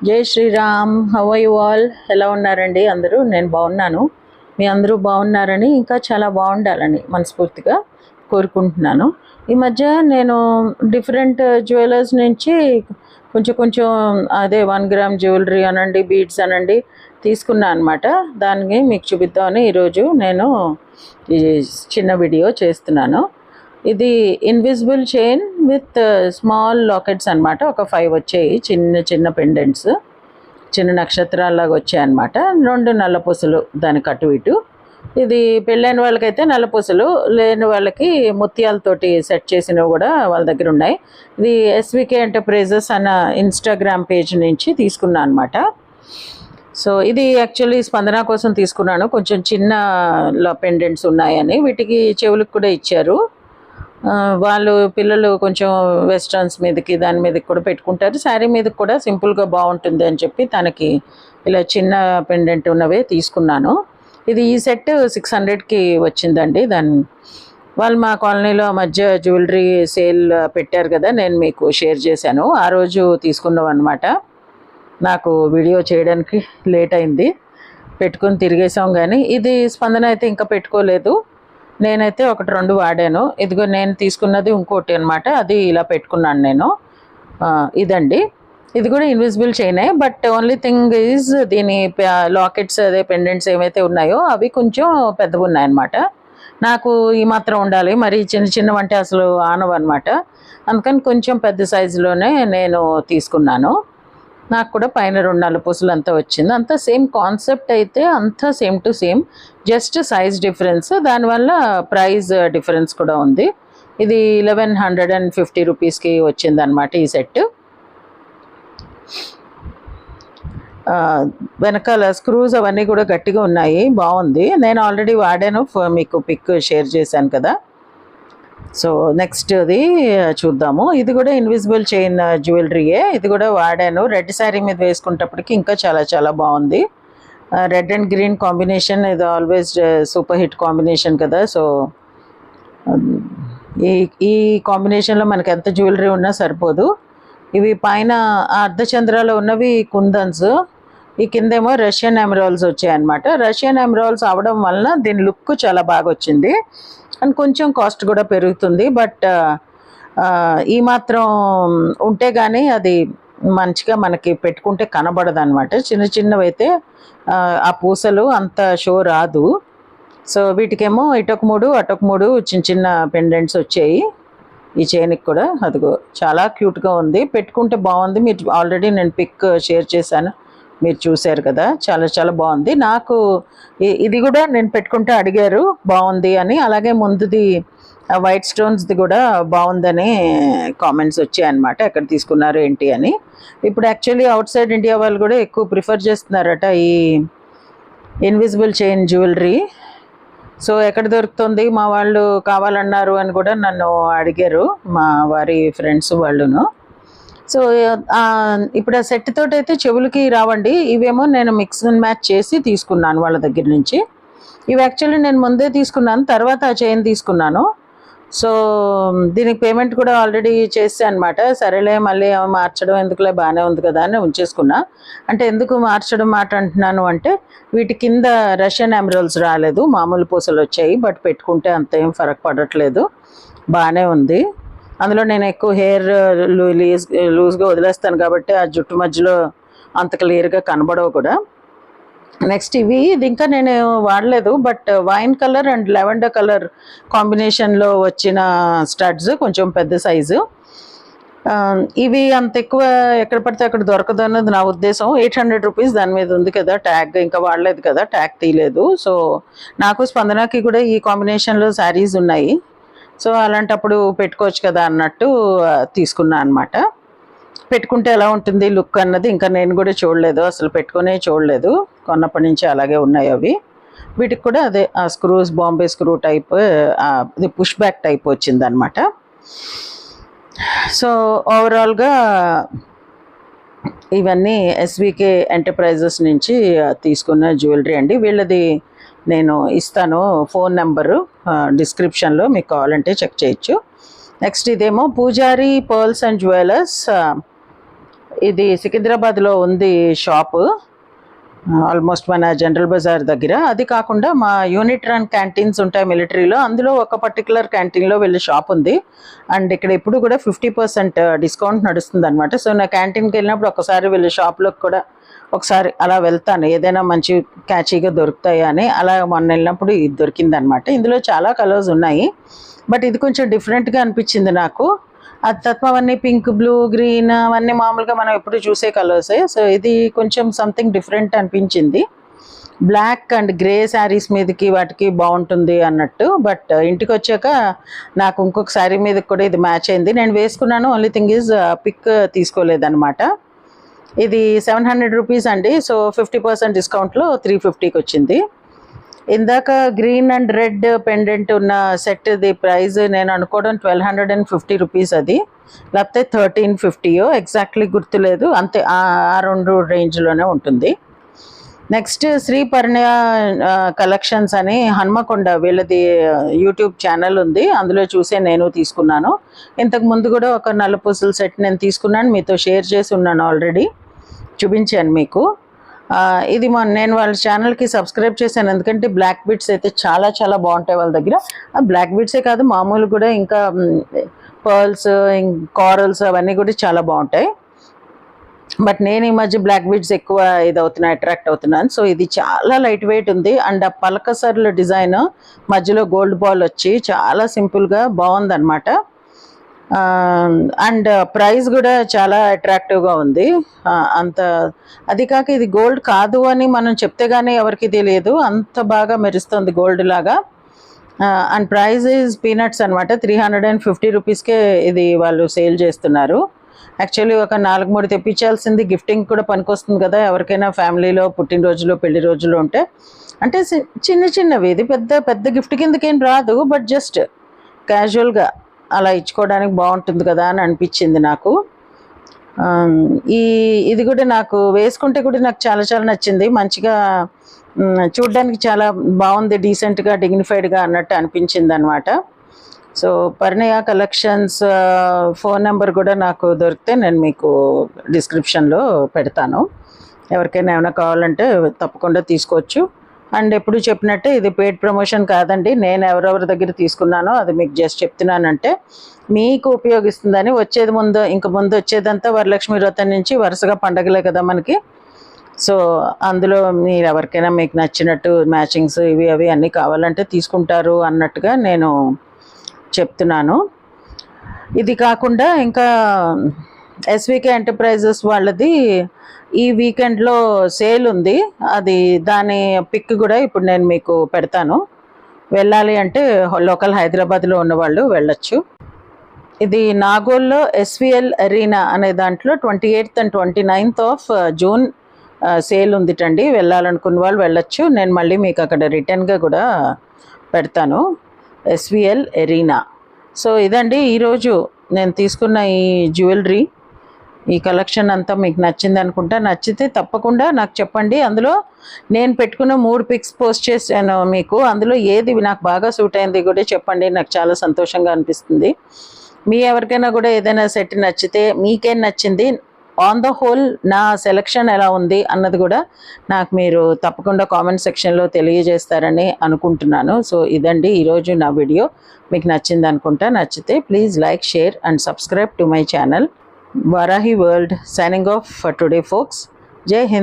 జై శ్రీరామ్ హవై వాల్ ఎలా ఉన్నారండి? అందరూ? నేను బాగున్నాను. మీ అందరూ బాగున్నారని ఇంకా చాలా బాగుండాలని మనస్ఫూర్తిగా కోరుకుంటున్నాను. ఈ మధ్య నేను డిఫరెంట్ జ్యువెలర్స్ నుంచి కొంచెం కొంచెం అదే వన్ గ్రామ్ జ్యువెలరీ అనండి బీడ్స్ అనండి తీసుకున్నాను అనమాట దానికి మీకు చూపిద్దామని ఈరోజు నేను ఈ చిన్న వీడియో చేస్తున్నాను. ఇది invisible chain with small lockets అన్నమాట. ఒక ఫైవ్ వచ్చాయి. చిన్న చిన్న పెండెంట్స్ చిన్న నక్షత్రాల్లాగా వచ్చాయి అనమాట రెండు నల్లపూసలు దానికి అటు ఇటు. ఇది పెళ్ళైన వాళ్ళకైతే నల్లపూసలు లేని వాళ్ళకి ముత్యాలతోటి సెట్ చేసినవి కూడా వాళ్ళ దగ్గర ఉన్నాయి. ఇది ఎస్వికే ఎంటర్ప్రైజెస్ అన్న ఇన్స్టాగ్రామ్ పేజ్ నుంచి తీసుకున్నాను అనమాట సో ఇది యాక్చువల్లీ స్పందన కోసం తీసుకున్నాను. కొంచెం చిన్న పెండెంట్స్ ఉన్నాయని వీటికి చెవులకు కూడా ఇచ్చారు. వాళ్ళు పిల్లలు కొంచెం వెస్ట్రన్స్ మీదకి దాని మీదకి కూడా పెట్టుకుంటారు. శారీ మీదకి కూడా సింపుల్గా బాగుంటుంది అని చెప్పి తనకి ఇలా చిన్న పెండెంట్ ఉన్నవే తీసుకున్నాను. ఇది ఈ సెట్ సిక్స్ హండ్రెడ్కి వచ్చిందండి. దాన్ని వాళ్ళు మా కాలనీలో మధ్య జ్యువెలరీ సేల్ పెట్టారు కదా నేను మీకు షేర్ చేశాను. ఆ రోజు తీసుకున్నాం అనమాట నాకు వీడియో చేయడానికి లేట్ అయింది. పెట్టుకొని తిరిగేసాం కానీ ఇది స్పందన అయితే ఇంకా పెట్టుకోలేదు. నేనైతే ఒకటి రెండు వాడాను. ఇదిగో నేను తీసుకున్నది ఇంకోటి అనమాట అది ఇలా పెట్టుకున్నాను నేను. ఇదండి. ఇది కూడా ఇన్విజిబుల్ చైనే బట్ ఓన్లీ థింగ్ ఈజ్ దీని లాకెట్స్ అదే పెండెంట్స్ ఏవైతే ఉన్నాయో అవి కొంచెం పెద్దవి ఉన్నాయన్నమాట. నాకు ఈ మాత్రం ఉండాలి. మరి చిన్న చిన్న వంటి అసలు ఆనవన్నమాట. అందుకని కొంచెం పెద్ద సైజులోనే నేను తీసుకున్నాను. నాకు కూడా పైన రెండు నాలుగు పూసలు అంతా వచ్చింది. అంతా సేమ్ కాన్సెప్ట్ అయితే అంతా same to same just size difference దానివల్ల ప్రైస్ డిఫరెన్స్ కూడా ఉంది. ఇది లెవెన్ హండ్రెడ్ అండ్ ఫిఫ్టీ రూపీస్కి వచ్చింది అనమాట ఈ సెట్ వెనకాల స్క్రూస్ అవన్నీ కూడా గట్టిగా ఉన్నాయి. బాగుంది. నేను ఆల్రెడీ వాడాను. మీకు పిక్ షేర్ చేశాను కదా. సో నెక్స్ట్ అది చూద్దాము. ఇది కూడా ఇన్విజిబుల్ చైన్ జ్యువెలరీయే ఇది కూడా వాడాను. రెడ్ శారీ మీద వేసుకునేటప్పటికి ఇంకా చాలా చాలా బాగుంది. రెడ్ అండ్ గ్రీన్ కాంబినేషన్ ఇది ఆల్వేస్ సూపర్ హిట్ కాంబినేషన్ కదా. సో um, ఈ ఈ కాంబినేషన్లో మనకి ఎంత జ్యువెలరీ ఉన్నా సరిపోదు. ఇవి పైన అర్ధచంద్రాలు అర్ధచంద్రాలో ఉన్నవి కుందన్స్. ఈ కిందేమో రష్యన్ ఎమరాల్స్ వచ్చాయన్నమాట. రష్యన్ ఎమరాల్స్ అవడం వలన దీని లుక్ చాలా బాగా వచ్చింది అండ్ కొంచెం కాస్ట్ కూడా పెరుగుతుంది బట్ ఈ మాత్రం ఉంటే కానీ అది మంచిగా మనకి పెట్టుకుంటే కనబడదు అనమాట చిన్న చిన్నవి అయితే ఆ, ఆ పూసలు అంత షో రాదు. సో వీటికేమో ఇటొక మూడు అటొక మూడు చిన్న చిన్న పెండెంట్స్ వచ్చాయి. ఈ చైన్కి కూడా అదిగో చాలా క్యూట్గా ఉంది. పెట్టుకుంటే బాగుంది. మీరు ఆల్రెడీ నేను పిక్ షేర్ చేశాను. మీరు చూశారు కదా చాలా చాలా బాగుంది. నాకు ఇది కూడా నేను పెట్టుకుంటే అడిగారు బాగుంది అని. అలాగే ముందుది వైట్ స్టోన్స్ది కూడా బాగుందని కామెంట్స్ వచ్చాయి అనమాట ఎక్కడ తీసుకున్నారు ఏంటి అని. ఇప్పుడు యాక్చువల్లీ అవుట్ సైడ్ ఇండియా వాళ్ళు కూడా ఎక్కువ ప్రిఫర్ చేస్తున్నారట ఈ ఇన్విజిబుల్ చైన్ జ్యువెలరీ సో ఎక్కడ దొరుకుతుంది మా వాళ్ళు కావాలన్నారు అని కూడా నన్ను అడిగారు మా వారి ఫ్రెండ్స్ వాళ్ళును. సో ఇప్పుడు ఆ సెట్ తోటైతే అయితే చెవులకి రావండి. ఇవేమో నేను మిక్స్ అండ్ మ్యాచ్ చేసి తీసుకున్నాను వాళ్ళ దగ్గర నుంచి. ఇవి యాక్చువల్లీ నేను ముందే తీసుకున్నాను తర్వాత ఆ చైన్ తీసుకున్నాను. సో దీనికి పేమెంట్ కూడా ఆల్రెడీ చేసా అనమాట సరేలే మళ్ళీ మార్చడం ఎందుకులే బాగానే ఉంది కదా అని ఉంచేసుకున్నా. అంటే ఎందుకు మార్చడం మాట అంటున్నాను అంటే వీటి కింద రష్యన్ ఎమరల్స్ రాలేదు. మామూలు పూసలు వచ్చాయి బట్ పెట్టుకుంటే అంత ఏం ఫరక్ పడట్లేదు. బాగానే ఉంది. అందులో నేను ఎక్కువ హెయిర్ లూజ్ లూజ్గా వదిలేస్తాను కాబట్టి ఆ జుట్టు మధ్యలో అంత క్లియర్గా కనబడవు కూడా. నెక్స్ట్ ఇవి ఇది ఇంకా నేను వాడలేదు but wine colour and lavender colour కాంబినేషన్లో వచ్చిన స్టడ్స్ కొంచెం పెద్ద సైజు um, ఇవి అంత ఎక్కువ ఎక్కడ పడితే అక్కడ దొరకదు అన్నది నా ఉద్దేశం. ఎయిట్ హండ్రెడ్ రూపీస్ దాని మీద ఉంది కదా ట్యాగ్ ఇంకా వాడలేదు కదా ట్యాగ్ తీయలేదు. సో నాకు స్పందనకి కూడా ఈ కాంబినేషన్లో శారీస్ ఉన్నాయి. సో అలాంటప్పుడు పెట్టుకోవచ్చు కదా అన్నట్టు తీసుకున్నా అనమాట పెట్టుకుంటే ఎలా ఉంటుంది లుక్ అన్నది ఇంకా నేను కూడా చూడలేదు అసలు పెట్టుకునే చూడలేదు. కొన్నప్పటి నుంచి అలాగే ఉన్నాయి అవి. వీటికి కూడా అదే ఆ స్క్రూస్ బాంబే స్క్రూ టైప్ ఇది పుష్ బ్యాక్ టైప్ వచ్చిందనమాట సో ఓవరాల్గా ఇవన్నీ ఎస్వికే ఎంటర్ప్రైజెస్ నుంచి తీసుకున్న జ్యువెలరీ అండి. వీళ్ళది నేను ఇస్తాను ఫోన్ నెంబరు. డిస్క్రిప్షన్లో మీకు కావాలంటే చెక్ చేయొచ్చు. నెక్స్ట్ ఇదేమో పూజారి పర్ల్స్ అండ్ జ్యువెలర్స్ ఇది సికింద్రాబాద్లో ఉంది షాపు ఆల్మోస్ట్ మన జనరల్ బజార్ దగ్గర. అది కాకుండా మా యూనిట్ రన్ క్యాంటీన్స్ ఉంటాయి మిలిటరీలో అందులో ఒక పర్టికులర్ క్యాంటీన్లో వెళ్ళే షాప్ ఉంది. అండ్ ఇక్కడ ఇప్పుడు కూడా ఫిఫ్టీ పర్సెంట్ డిస్కౌంట్ నడుస్తుంది అనమాట సో నా క్యాంటీన్కి వెళ్ళినప్పుడు ఒకసారి వెళ్ళి షాప్లోకి కూడా ఒకసారి అలా వెళ్తాను. ఏదైనా మంచి క్యాచీగా దొరుకుతాయా అని అలా మొన్న వెళ్ళినప్పుడు ఇది దొరికిందనమాట. ఇందులో చాలా కలర్స్ ఉన్నాయి. బట్ ఇది కొంచెం డిఫరెంట్గా అనిపించింది నాకు. అది తత్వం అవన్నీ పింక్ బ్లూ గ్రీన్ అవన్నీ మామూలుగా మనం ఎప్పుడు చూసే కలర్సే. సో ఇది కొంచెం సంథింగ్ డిఫరెంట్ అనిపించింది. బ్లాక్ అండ్ గ్రే శారీస్ మీదకి వాటికి బాగుంటుంది అన్నట్టు. బట్ ఇంటికి వచ్చాక నాకు ఇంకొక శారీ మీద కూడా ఇది మ్యాచ్ అయింది. నేను వేసుకున్నాను. Only thing is pick uh, తీసుకోలేదన్నమాట ఇది సెవెన్ హండ్రెడ్ రూపీస్ అండి. సో ఫిఫ్టీ పర్సెంట్ డిస్కౌంట్లో త్రీ ఫిఫ్టీకి వచ్చింది. ఇందాక గ్రీన్ అండ్ రెడ్ పెండెంట్ ఉన్న సెట్ ది ప్రైస్ నేను అనుకోవడం twelve hundred and fifty rupees అది. లేకపోతే థర్టీన్ ఫిఫ్టీయో? ఎగ్జాక్ట్లీ గుర్తులేదు. అంతే ఆ రెండు రేంజ్లోనే ఉంటుంది. నెక్స్ట్ శ్రీ పరిణయ కలెక్షన్స్ అని హన్మకొండ వీళ్ళది యూట్యూబ్ ఛానల్ ఉంది. అందులో చూసే నేను తీసుకున్నాను. ఇంతకు ముందు కూడా ఒక నలుపూసల సెట్ నేను తీసుకున్నాను. మీతో షేర్ చేసి ఉన్నాను ఆల్రెడీ చూపించాను మీకు. ఇది మన నేను వాళ్ళ ఛానల్కి సబ్స్క్రైబ్ చేశాను. ఎందుకంటే బ్లాక్ బీట్స్ అయితే చాలా చాలా బాగుంటాయి వాళ్ళ దగ్గర. ఆ బ్లాక్ బీట్సే కాదు మామూలు కూడా ఇంకా పర్ల్స్ కారల్స్ అవన్నీ కూడా చాలా బాగుంటాయి. బట్ నేను ఈ మధ్య బ్లాక్ బీడ్స్ ఎక్కువ ఇది అవుతున్నా అట్రాక్ట్ అవుతున్నాను. సో ఇది చాలా లైట్ వెయిట్ ఉంది. అండ్ ఆ పలకసర్ల డిజైన్ మధ్యలో గోల్డ్ బాల్ వచ్చి చాలా సింపుల్గా బాగుందన్నమాట. Um, అండ్ ప్రైస్ uh, కూడా చాలా అట్రాక్టివ్గా ఉంది. Uh, అంత అది కాక ఇది గోల్డ్ కాదు అని మనం చెప్తే కానీ ఎవరికి తెలియదు. అంత బాగా మెరుస్తుంది గోల్డ్ లాగా. అండ్ ప్రైస్ ఈజ్ పీనట్స్ అనమాట త్రీ హండ్రెడ్ అండ్ ఫిఫ్టీ రూపీస్కే ఇది వాళ్ళు సేల్ చేస్తున్నారు. యాక్చువల్లీ ఒక నాలుగు మూడు తెప్పించాల్సింది గిఫ్టింగ్ కూడా పనికొస్తుంది కదా. ఎవరికైనా ఫ్యామిలీలో పుట్టినరోజులు పెళ్ళి రోజులు ఉంటే. అంటే చి- చిన్న చిన్నవి. ఇది పెద్ద పెద్ద గిఫ్ట్ కిందకేం రాదు. బట్ జస్ట్ క్యాజువల్గా అలా ఇచ్చుకోవడానికి బాగుంటుంది కదా అని అనిపించింది నాకు. ఈ ఇది కూడా నాకు వేసుకుంటే కూడా నాకు చాలా చాలా నచ్చింది. మంచిగా చూడ్డానికి చాలా బాగుంది డీసెంట్గా డిగ్నిఫైడ్గా అన్నట్టు అనిపించింది అనమాట so Parinaya collections phone number కూడా నాకు దొరికితే నేను మీకు డిస్క్రిప్షన్లో పెడతాను. ఎవరికైనా ఏమైనా కావాలంటే తప్పకుండా తీసుకోవచ్చు. అండ్ ఎప్పుడు చెప్పినట్టే ఇది పెయిడ్ ప్రమోషన్ కాదండి. నేను ఎవరెవరి దగ్గర తీసుకున్నానో అది మీకు జస్ట్ చెప్తున్నానంటే మీకు ఉపయోగిస్తుందని వచ్చేది ముందు ఇంక ముందు వచ్చేదంతా వరలక్ష్మి వ్రతం నుంచి వరుసగా పండగలే కదా మనకి. సో అందులో మీరు ఎవరికైనా మీకు నచ్చినట్టు మ్యాచింగ్స్ ఇవి అవి అన్నీ కావాలంటే తీసుకుంటారు అన్నట్టుగా నేను చెప్తున్నాను. ఇది కాకుండా ఇంకా ఎస్వికే ఎంటర్ప్రైజెస్ వాళ్ళది ఈ వీకెండ్లో సేల్ ఉంది. అది దాని పిక్ కూడా ఇప్పుడు నేను మీకు పెడతాను. వెళ్ళాలి అంటే లోకల్ హైదరాబాద్లో ఉన్నవాళ్ళు వెళ్ళొచ్చు. ఇది నాగోల్లో ఎస్విఎల్ అరీనా అనే దాంట్లో twenty eighth and twenty ninth of June sale ఉందిటండి. వెళ్ళాలనుకున్న వాళ్ళు వెళ్ళొచ్చు. నేను మళ్ళీ మీకు అక్కడ రిటర్న్గా కూడా పెడతాను. ఎస్విఎల్ ఎరీనా సో ఇదండి ఈరోజు నేను తీసుకున్న ఈ జ్యువెలరీ ఈ కలెక్షన్ అంతా మీకు నచ్చింది అనుకుంటా. నచ్చితే తప్పకుండా నాకు చెప్పండి. అందులో నేను పెట్టుకున్న మూడు పిక్స్ పోస్ట్ చేశాను మీకు. అందులో ఏది నాకు బాగా సూట్ అయింది కూడా చెప్పండి. నాకు చాలా సంతోషంగా అనిపిస్తుంది. మీ ఎవరికైనా కూడా ఏదైనా సెట్ నచ్చితే మీకేం నచ్చింది ఆన్ ద హోల్ నా సెలక్షన్ ఎలా ఉంది అన్నది కూడా నాకు మీరు తప్పకుండా కామెంట్ సెక్షన్లో తెలియజేస్తారని అనుకుంటున్నాను. సో ఇదండి ఈరోజు నా వీడియో మీకు నచ్చింది అనుకుంటా. నచ్చితే please like share and subscribe to my channel Varahi world signing off for today folks Jai Hind